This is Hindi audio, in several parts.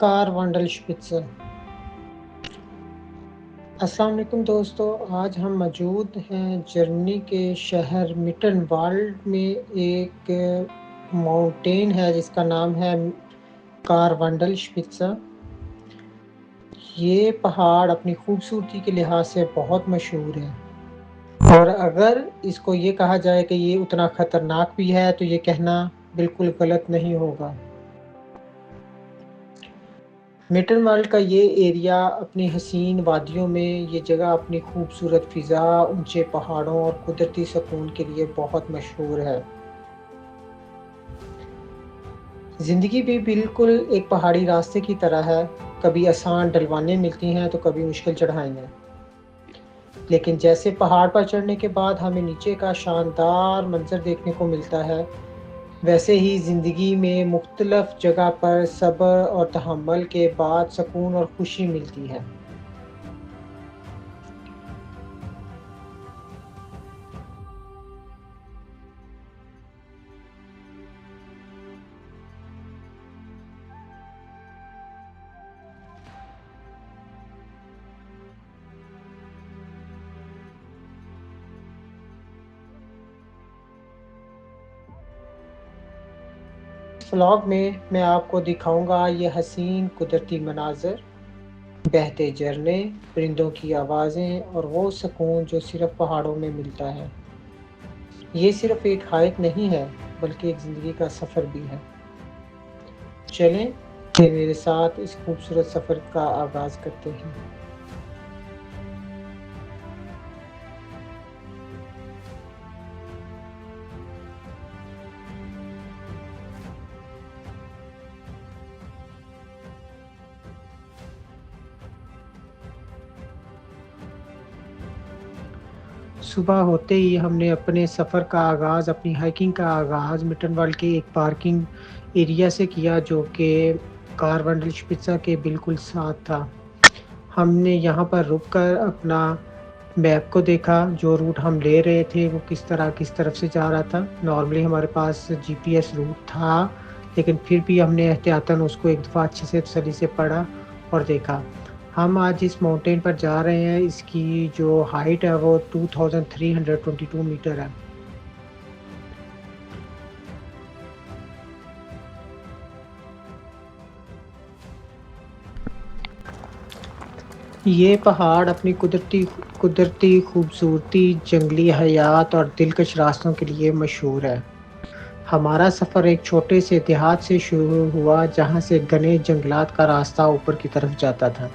कार वांडल स्पिट्जर अस्सलाम वालेकुम दोस्तों, आज हम मौजूद हैं जर्मनी के शहर मिटन वाल्ड में एक माउंटेन है, जिसका नाम है कार वांडल स्पिट्जर ये पहाड़ अपनी खूबसूरती के लिहाज से बहुत मशहूर है। और अगर इसको ये कहा जाए कि ये उतना ख़तरनाक भी है तो ये कहना बिल्कुल गलत नहीं होगा। मिटन वर्ल्ड का ये एरिया अपनी हसीन वादियों में ये जगह अपनी खूबसूरत फ़िज़ा, ऊँचे पहाड़ों और कुदरती सुकून के लिए बहुत मशहूर है। ज़िंदगी भी बिल्कुल एक पहाड़ी रास्ते की तरह है। कभी आसान डलवाने मिलती हैं तो कभी मुश्किल चढ़ाइयाँ लेकिन जैसे पहाड़ पर चढ़ने के बाद हमें नीचे का शानदार मंजर देखने को मिलता है वैसे ही ज़िंदगी में मुख्तलफ़ जगह पर सब्र और तहमल के बाद सुकून और खुशी मिलती है। व्लॉग में मैं आपको दिखाऊँगा ये हसीन कुदरती मनाजर, बहते झरने, परिंदों की आवाज़ें और वो सुकून जो सिर्फ़ पहाड़ों में मिलता है। ये सिर्फ़ एक हाइक नहीं है, बल्कि एक ज़िंदगी का सफ़र भी है। चलें मेरे साथ इस खूबसूरत सफ़र का आगाज़ करते हैं। सुबह होते ही हमने अपने सफ़र का आगाज़, अपनी हाइकिंग का आगाज़ मिटनवाल के एक पार्किंग एरिया से किया जो कि कारवंडल स्पिट्जा के बिल्कुल साथ था। हमने यहाँ पर रुक कर अपना मैप को देखा, जो रूट हम ले रहे थे, वो किस तरह, किस तरफ़ से जा रहा था। नॉर्मली हमारे पास जीपीएस रूट था, लेकिन फिर भी हमने एहतियातन उसको एक दफ़ा अच्छे से तसली से पढ़ा और देखा। हम आज इस माउंटेन पर जा रहे हैं। इसकी जो हाइट है वो 2322 मीटर है। ये पहाड़ अपनी कुदरती कुदरती खूबसूरती, जंगली हयात और दिलकश रास्तों के लिए मशहूर है। हमारा सफ़र एक छोटे से देहात से शुरू हुआ, जहाँ से घने जंगलात का रास्ता ऊपर की तरफ़ जाता था।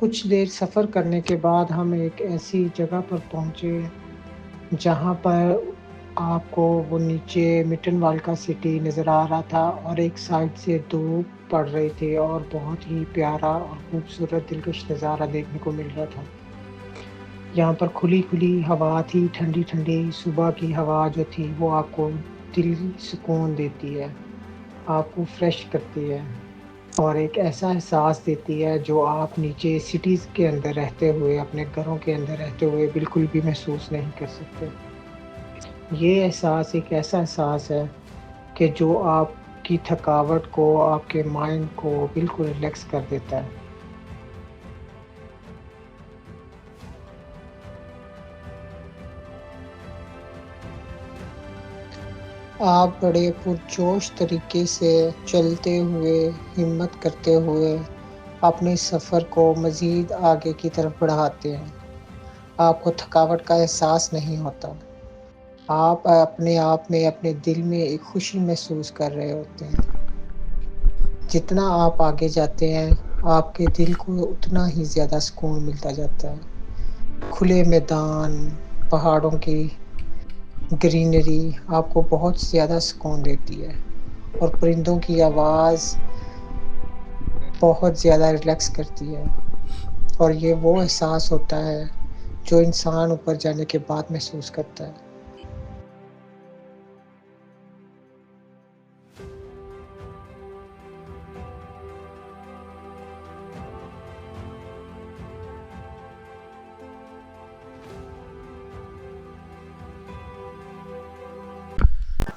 कुछ देर सफ़र करने के बाद हम एक ऐसी जगह पर पहुँचे, जहाँ पर आपको वो नीचे मिटन वाल का सिटी नज़र आ रहा था और एक साइड से धूप पड़ रही थी और बहुत ही प्यारा और खूबसूरत दिलकश नज़ारा देखने को मिल रहा था। यहाँ पर खुली खुली हवा थी ठंडी ठंडी सुबह की हवा जो थी वो आपको दिल सुकून देती है, आपको फ्रेश करती है। और एक ऐसा एहसास देती है जो आप नीचे सिटीज़ के अंदर रहते हुए, अपने घरों के अंदर रहते हुए बिल्कुल भी महसूस नहीं कर सकते। ये एहसास एक ऐसा एहसास है कि जो आपकी थकावट को, आपके माइंड को बिल्कुल रिलैक्स कर देता है। आप बड़े पुरजोश तरीके से चलते हुए, हिम्मत करते हुए अपने सफ़र को मज़ीद आगे की तरफ़ बढ़ाते हैं। आपको थकावट का एहसास नहीं होता। आप अपने आप में, अपने दिल में एक खुशी महसूस कर रहे होते हैं। जितना आप आगे जाते हैं, आपके दिल को उतना ही ज़्यादा सुकून मिलता जाता है। खुले मैदान, पहाड़ों की ग्रीनरी आपको बहुत ज़्यादा सुकून देती है और परिंदों की आवाज़ बहुत ज़्यादा रिलैक्स करती है। और ये वो एहसास होता है जो इंसान ऊपर जाने के बाद महसूस करता है।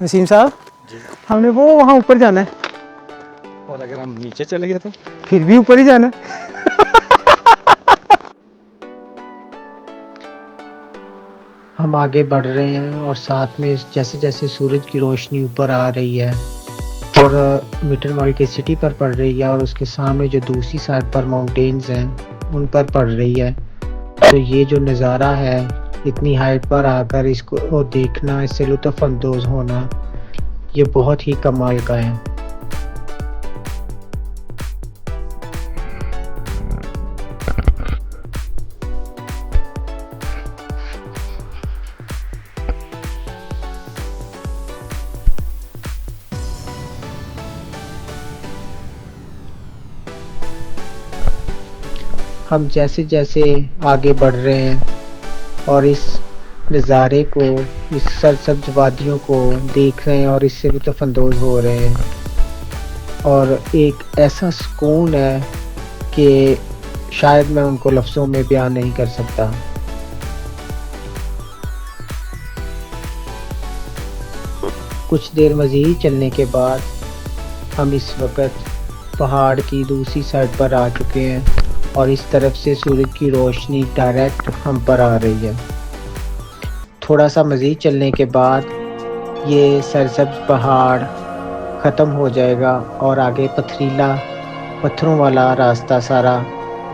वसीम साहब हमने वो वहाँ ऊपर जाना है। और अगर हम नीचे चले गए तो? फिर भी ऊपर ही जाना है। हम आगे बढ़ रहे हैं और साथ में जैसे जैसे सूरज की रोशनी ऊपर आ रही है और मीटर मॉल की सिटी पर पड़ रही है और उसके सामने जो दूसरी साइड पर माउंटेन्स हैं उन पर पड़ रही है। तो ये जो नज़ारा है इतनी हाइट पर आकर इसको देखना, इससे लुत्फ़ अंदोज़ होना, ये बहुत ही कमाल का है। हम जैसे जैसे आगे बढ़ रहे हैं और इस नज़ारे को, इस सरसब्ज वादियों को देख रहे हैं और इससे लुत्फ़अंदोज़ हो रहे हैं। और एक ऐसा सुकून है कि शायद मैं उनको लफ्ज़ों में बयान नहीं कर सकता। कुछ देर मज़ीद चलने के बाद हम इस वक्त पहाड़ की दूसरी साइड पर आ चुके हैं। और इस तरफ़ से सूरज की रोशनी डायरेक्ट हम पर आ रही है। थोड़ा सा मज़ीद चलने के बाद ये सरसब्ज पहाड़ ख़त्म हो जाएगा और आगे पथरीला पत्थरों वाला रास्ता सारा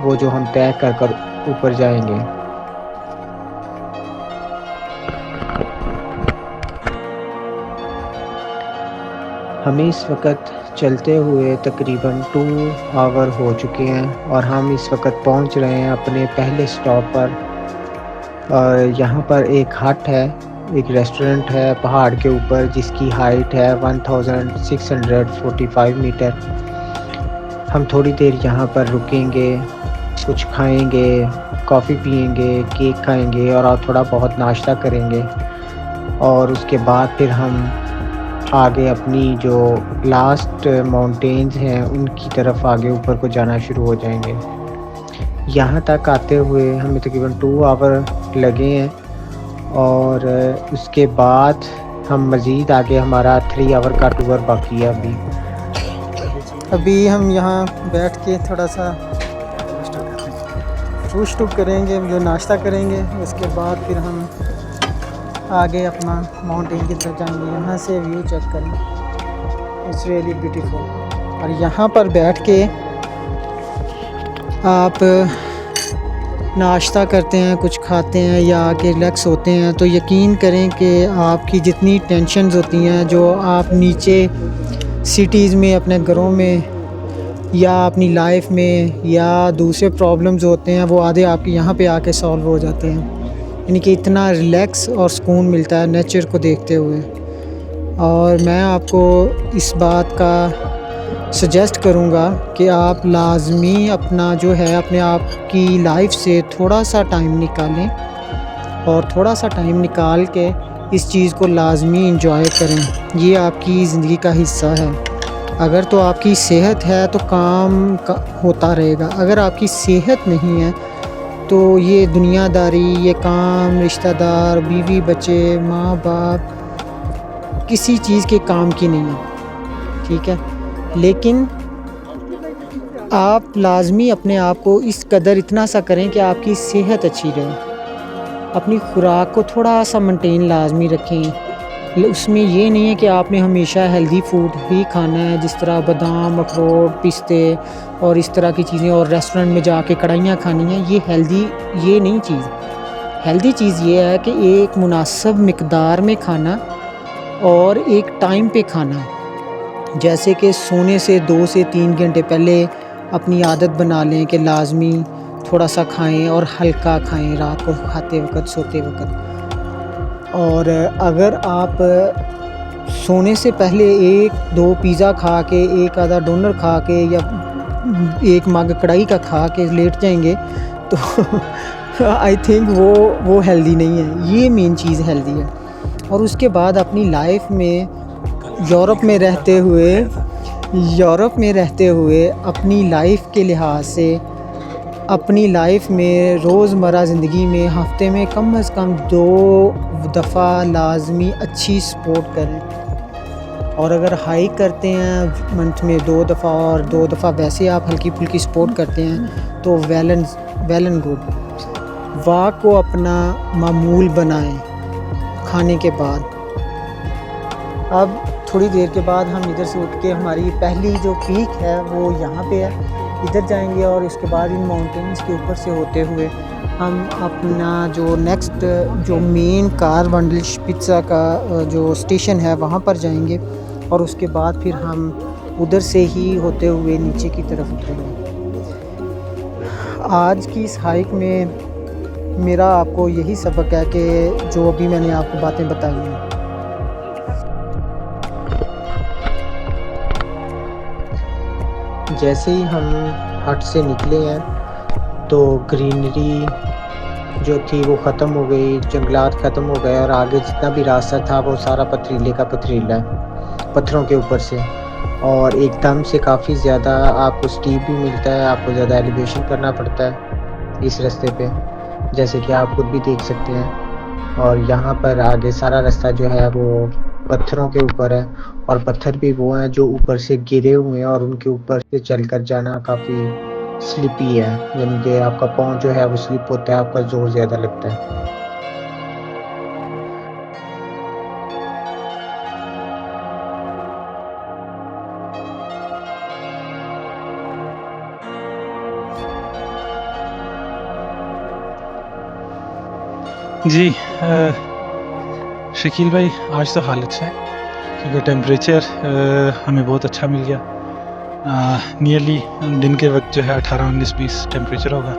वो जो हम तय कर कर ऊपर जाएँगे। हमें इस वक्त चलते हुए तकरीबन टू आवर हो चुके हैं और हम इस वक्त पहुँच रहे हैं अपने पहले स्टॉप पर। और यहाँ पर एक हट है, एक रेस्टोरेंट है पहाड़ के ऊपर, जिसकी हाइट है 1645 मीटर हम थोड़ी देर यहाँ पर रुकेंगे, कुछ खाएँगे कॉफ़ी पियेंगे केक खाएँगे और थोड़ा बहुत नाश्ता करेंगे। और उसके बाद फिर हम आगे अपनी जो लास्ट माउंटेन्स हैं, उनकी तरफ़ आगे ऊपर को जाना शुरू हो जाएँगे। यहाँ तक आते हुए हमें तकरीबन टू आवर लगे हैं और उसके बाद हम मज़ीद आगे हमारा थ्री आवर का टूर बाकी है अभी। अभी हम यहाँ बैठ के थोड़ा सा फूश टूक करेंगे, जो नाश्ता करेंगे, उसके बाद फिर हम आगे अपना माउंटेन की तरफ़ जाएँगे यहाँ से व्यू चेक करें। इट्स रियली ब्यूटीफुल और यहाँ पर बैठ के आप नाश्ता करते हैं, कुछ खाते हैं या आके रिलैक्स होते हैं तो यकीन करें कि आपकी जितनी टेंशन्स होती हैं, जो आप नीचे सिटीज़ में, अपने घरों में, या अपनी लाइफ में, या दूसरे प्रॉब्लम्स होते हैं, वो आधे आपके यहाँ पे आके सॉल्व हो जाते हैं। यानी कि इतना रिलैक्स और सुकून मिलता है नेचर को देखते हुए। और मैं आपको इस बात का सजेस्ट करूँगा कि आप लाजमी अपना जो है, अपने आप की लाइफ से थोड़ा सा टाइम निकालें और थोड़ा सा टाइम निकाल के इस चीज़ को लाजमी इंजॉय करें। ये आपकी ज़िंदगी का हिस्सा है। अगर तो आपकी सेहत है तो काम का होता रहेगा। अगर आपकी सेहत नहीं है तो ये दुनियादारी, ये काम, रिश्तेदार, बीवी, बच्चे, माँ बाप, किसी चीज़ के काम की नहीं है, ठीक है? लेकिन आप लाजमी अपने आप को इस कदर इतना सा करें कि आपकी सेहत अच्छी रहे। अपनी खुराक को थोड़ा सा मेंटेन लाजमी रखें। उसमें ये नहीं है कि आपने हमेशा हेल्दी फ़ूड ही खाना है, जिस तरह बादाम, अखरोट, पिस्ते और इस तरह की चीज़ें और रेस्टोरेंट में जाके कढ़ाइयाँ खानी हैं, ये हेल्दी ये नहीं चीज़। हेल्दी चीज़ ये है कि एक मुनासब मकदार में खाना और एक टाइम पे खाना। जैसे कि सोने से दो से तीन घंटे पहले अपनी आदत बना लें कि लाजमी थोड़ा सा खाएँ और हल्का खाएँ रात को खाते वक्त, सोते वक्त। और अगर आप सोने से पहले एक, दो पिज़्ज़ा खा के, एक आधा डोनर खा के या एक मग कढ़ाई का खा के लेट जाएँगे तो आई थिंक वो वो हेल्दी नहीं है। ये मेन चीज़ हेल्दी है। और उसके बाद अपनी लाइफ में, यूरोप में रहते हुए, यूरोप में रहते हुए अपनी लाइफ के लिहाज से अपनी लाइफ में रोज़मर्रा ज़िंदगी में हफ़्ते में कम अज़ कम दो दफ़ा लाजमी अच्छी स्पोर्ट करें। और अगर हाइक करते हैं मंथ में दो दफ़ा और दो दफ़ा वैसे आप हल्की फुल्की स्पोर्ट करते हैं तो well and well and good. Walk को अपना मामूल बनाएँ खाने के बाद। अब थोड़ी देर के बाद हम इधर से उठ के हमारी पहली जो पीक है वो यहाँ पे है। इधर जाएँगे और इसके बाद इन माउंटेन्स के ऊपर से होते हुए हम अपना जो नेक्स्ट जो मेन कार वंडल पिज़्ज़ा का जो स्टेशन है, वहाँ पर जाएँगे और उसके बाद फिर हम उधर से ही होते हुए नीचे की तरफ़ उतरेंगे। आज की इस हाइक में मेरा आपको यही सबक है कि जो अभी मैंने आपको बातें बताई हैं। जैसे ही हम हट से निकले हैं तो ग्रीनरी जो थी वो ख़त्म हो गई, जंगलात ख़त्म हो गए और आगे जितना भी रास्ता था वो सारा पथरीले का पथरीला है, पत्थरों के ऊपर से। और एकदम से काफ़ी ज़्यादा आपको स्टीप भी मिलता है, आपको ज़्यादा एलिवेशन करना पड़ता है इस रास्ते पे, जैसे कि आप खुद भी देख सकते हैं। और यहाँ पर आगे सारा रास्ता जो है वो पत्थरों के ऊपर है और पत्थर भी वो हैं जो ऊपर से गिरे हुए हैं और उनके ऊपर से चलकर जाना काफ़ी स्लिपी है। यानी कि आपका पाँव जो है वो स्लिप होता है आपका ज़ोर ज़्यादा लगता है। जी अ, शकील भाई, आज तो हाल अच्छा है, क्योंकि टेम्परेचर हमें बहुत अच्छा मिल गया। नियरली दिन के वक्त जो है अठारह, उन्नीस, बीस टेम्परेचर होगा।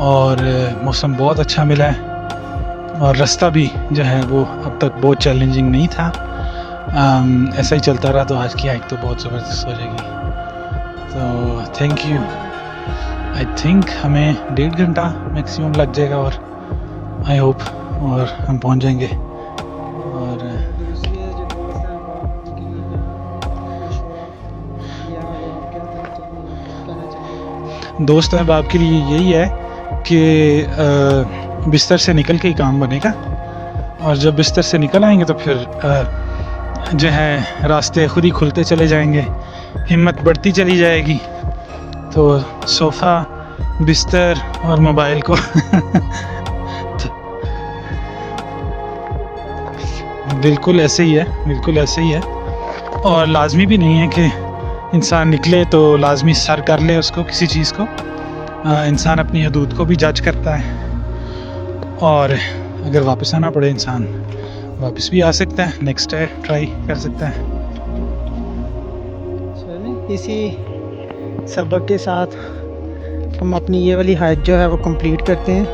और मौसम बहुत अच्छा मिला है। और रास्ता भी जो है वो अब तक बहुत चैलेंजिंग नहीं था। ऐसा ही चलता रहा तो आज की हाइक तो बहुत ज़बरदस्त हो जाएगी। तो थैंक यू आई थिंक हमें डेढ़ घंटा मैक्सिमम लग जाएगा और आई होप और हम पहुँच जाएँगे। दोस्त अब आपके लिए यही है कि बिस्तर से निकल के ही काम बनेगा। और जब बिस्तर से निकल आएँगे तो फिर जो है, रास्ते खुद ही खुलते चले जाएँगे, हिम्मत बढ़ती चली जाएगी। तो सोफ़ा, बिस्तर और मोबाइल को बिल्कुल ऐसे ही है, बिल्कुल ऐसे ही है। और लाजमी भी नहीं है कि इंसान निकले तो लाजमी सर कर ले उसको, किसी चीज़ को। इंसान अपनी हदूद को भी जज करता है। और अगर वापस आना पड़े इंसान, वापस भी आ सकता है नेक्स्ट है ट्राई कर सकता है। इसी सबक के साथ हम अपनी ये वाली हाइक जो है वो कंप्लीट करते हैं।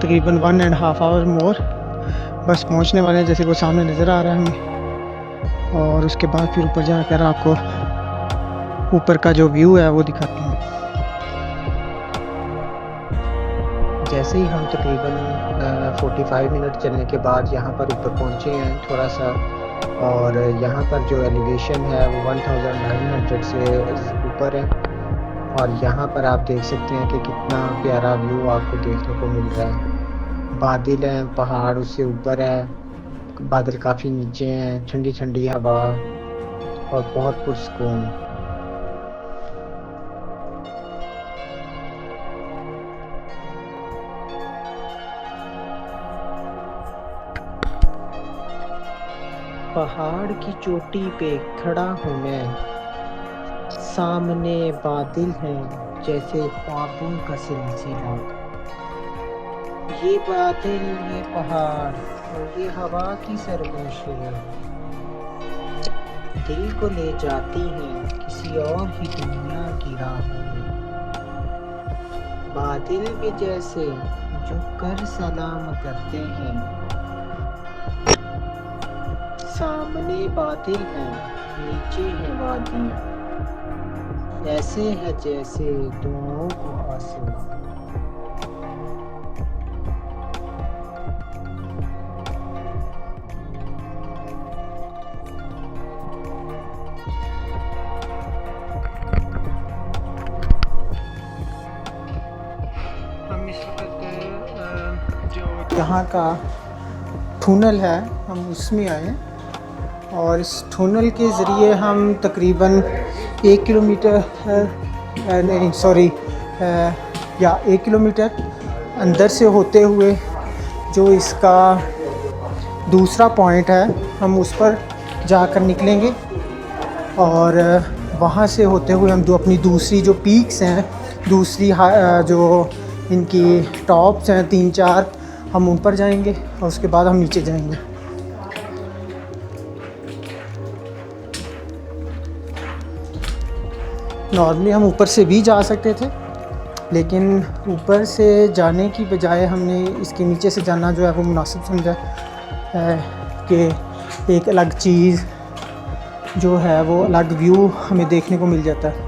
तकरीबन one and half hour more बस पहुँचने वाले हैं, जैसे वो सामने नज़र आ रहा है हमें और उसके बाद फिर ऊपर जाकर आपको ऊपर का जो व्यू है वो दिखाते हैं। जैसे ही हम तकरीबन फोर्टी फाइव मिनट चलने के बाद यहाँ पर ऊपर पहुँचे हैं थोड़ा सा, और यहाँ पर जो एलिवेशन है वो वन थाउज़ेंड नाइन हंड्रेड से ऊपर है। और यहाँ पर आप देख सकते हैं कि कितना प्यारा व्यू आपको देखने को मिल रहा है। बादल हैं, पहाड़ उससे ऊपर है, बादल काफ़ी नीचे हैं ठंडी ठंडी हवा और बहुत पुरस्कून। पहाड़ की चोटी पे खड़ा हूँ मैं। सामने बादल हैं, जैसे ख्वाबों का सिलसिला। ये बादल, ये पहाड़ और ये हवा की सरगोशियाँ दिल को ले जाती हैं किसी और ही दुनिया की राहों में। बादल भी जैसे झुक कर सलाम करते हैं। सामने बादल हैं नीचे है वादियाँ ऐसे है जैसे दुआओं को आसमां हम इस वक्त जो यहाँ का टनल है हम उसमें आए हैं। और इस टनल के ज़रिए हम तकरीबन एक किलोमीटर नहीं सॉरी या एक किलोमीटर अंदर से होते हुए जो इसका दूसरा पॉइंट है, हम उस पर जाकर निकलेंगे। और वहाँ से होते हुए हम दो अपनी दूसरी जो पीक्स हैं, दूसरी जो इनकी टॉप्स हैं, तीन चार, हम उन पर जाएँगे और उसके बाद हम नीचे जाएँगे। नॉर्मली हम ऊपर से भी जा सकते थे, लेकिन ऊपर से जाने की बजाय हमने इसके नीचे से जाना जो है वो मुनासिब समझा कि एक अलग चीज़ जो है वो अलग व्यू हमें देखने को मिल जाता। है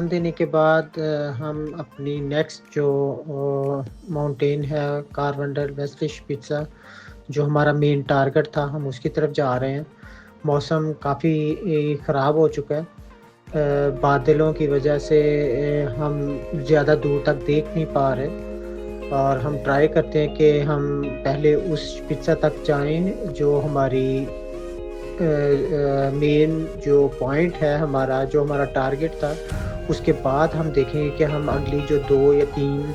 अजान देने के बाद हम अपनी नेक्स्ट जो माउंटेन है कारवंडर वेस्टिश पिज़्ज़ा जो हमारा मेन टारगेट था, हम उसकी तरफ़ जा रहे हैं। मौसम काफ़ी ख़राब हो चुका है। बादलों की वजह से हम ज़्यादा दूर तक देख नहीं पा रहे। और हम ट्राई करते हैं कि हम पहले उस पिज़्ज़ा तक जाएँ, जो हमारी मेन जो पॉइंट है हमारा, जो हमारा टारगेट था। उसके बाद हम देखेंगे कि हम अगली जो दो या तीन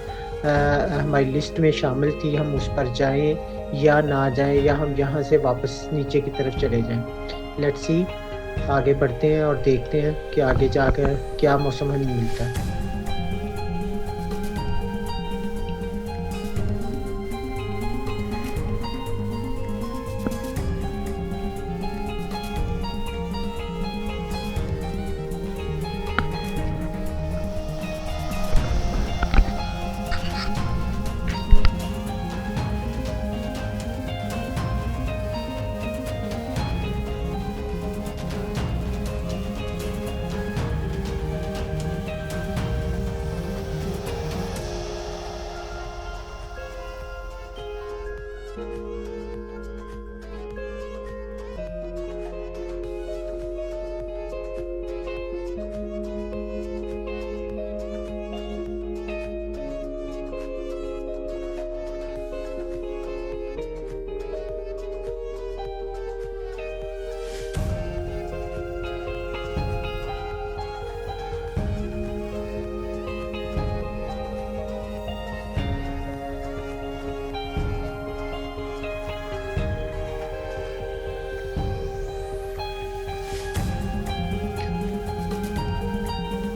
हमारी लिस्ट में शामिल थी, हम उस पर जाएँ या ना जाएँ या हम यहाँ से वापस नीचे की तरफ़ चले जाएँ। लेट्स सी आगे बढ़ते हैं और देखते हैं कि आगे जाकर क्या मौसम हमें मिलता है।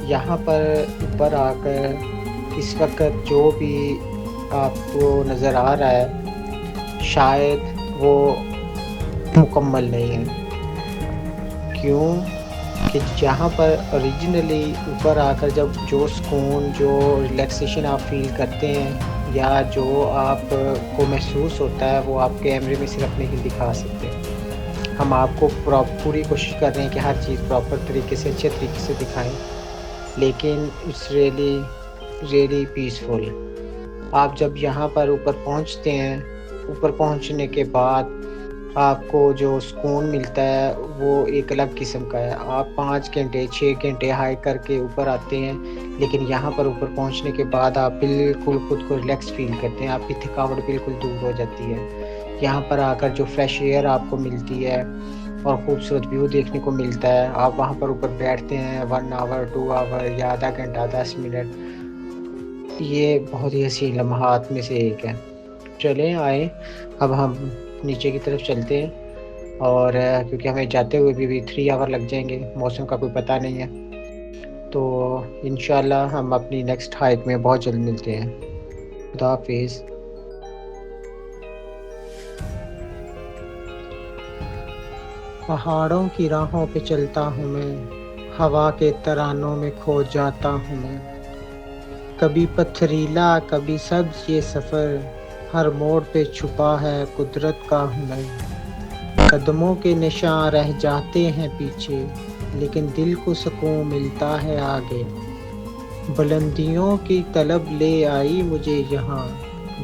यहाँ पर ऊपर आकर इस वक्त जो भी आपको नज़र आ रहा है, शायद वो मुकम्मल नहीं है। क्यों? कि जहाँ पर ओरिजिनली ऊपर आकर जब जो सुकून, जो रिलैक्सेशन आप फील करते हैं, या जो आपको महसूस होता है, वो आप कैमरे में सिर्फ़ नहीं दिखा सकते हम आपको पूरी कोशिश कर रहे हैं कि हर चीज़ प्रॉपर तरीके से, अच्छे तरीके से दिखाएँ। लेकिन इट्स रियली रियली पीसफुल। आप जब यहाँ पर ऊपर पहुँचते हैं, ऊपर पहुँचने के बाद आपको जो सुकून मिलता है, वो एक अलग किस्म का है। आप पाँच घंटे छः घंटे हाइक करके ऊपर आते हैं, लेकिन यहाँ पर ऊपर पहुँचने के बाद आप बिल्कुल खुद को रिलैक्स फील करते हैं। आपकी थकावट बिल्कुल दूर हो जाती है। यहाँ पर आकर जो फ्रेश एयर आपको मिलती है और खूबसूरत व्यू देखने को मिलता है। आप वहाँ पर ऊपर बैठते हैं वन आवर टू आवर या आधा घंटा दस मिनट। ये बहुत ही हसीन लम्हात में से एक है। चलें आए। अब हम नीचे की तरफ़ चलते हैं। और क्योंकि हमें जाते हुए भी, भी थ्री आवर लग जाएँगे। मौसम का कोई पता नहीं है। तो इन हम अपनी नेक्स्ट हाइक में बहुत जल्द मिलते हैं। खुदा हाफिज़। पहाड़ों की राहों पे चलता हूँ मैं, हवा के तरानों में खो जाता हूँ मैं। कभी पथरीला, कभी सब्ज ये सफ़र, हर मोड़ पे छुपा है कुदरत का हुनर कदमों के निशान रह जाते हैं पीछे, लेकिन दिल को सुकून मिलता है आगे। बुलंदियों की तलब ले आई मुझे यहाँ,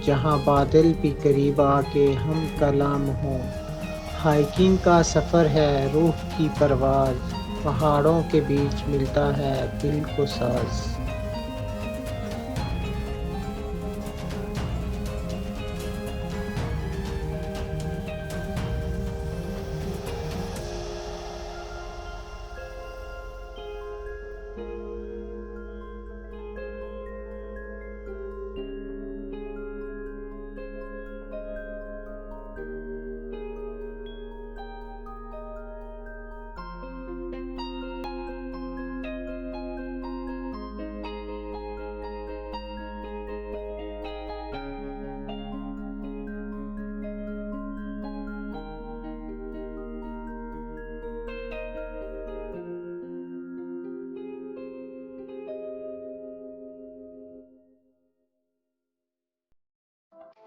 जहाँ बादल भी करीब आके हम कलाम हों। हाइकिंग का सफ़र है, रूह की परवाज़ पहाड़ों के बीच मिलता है दिल को साज़।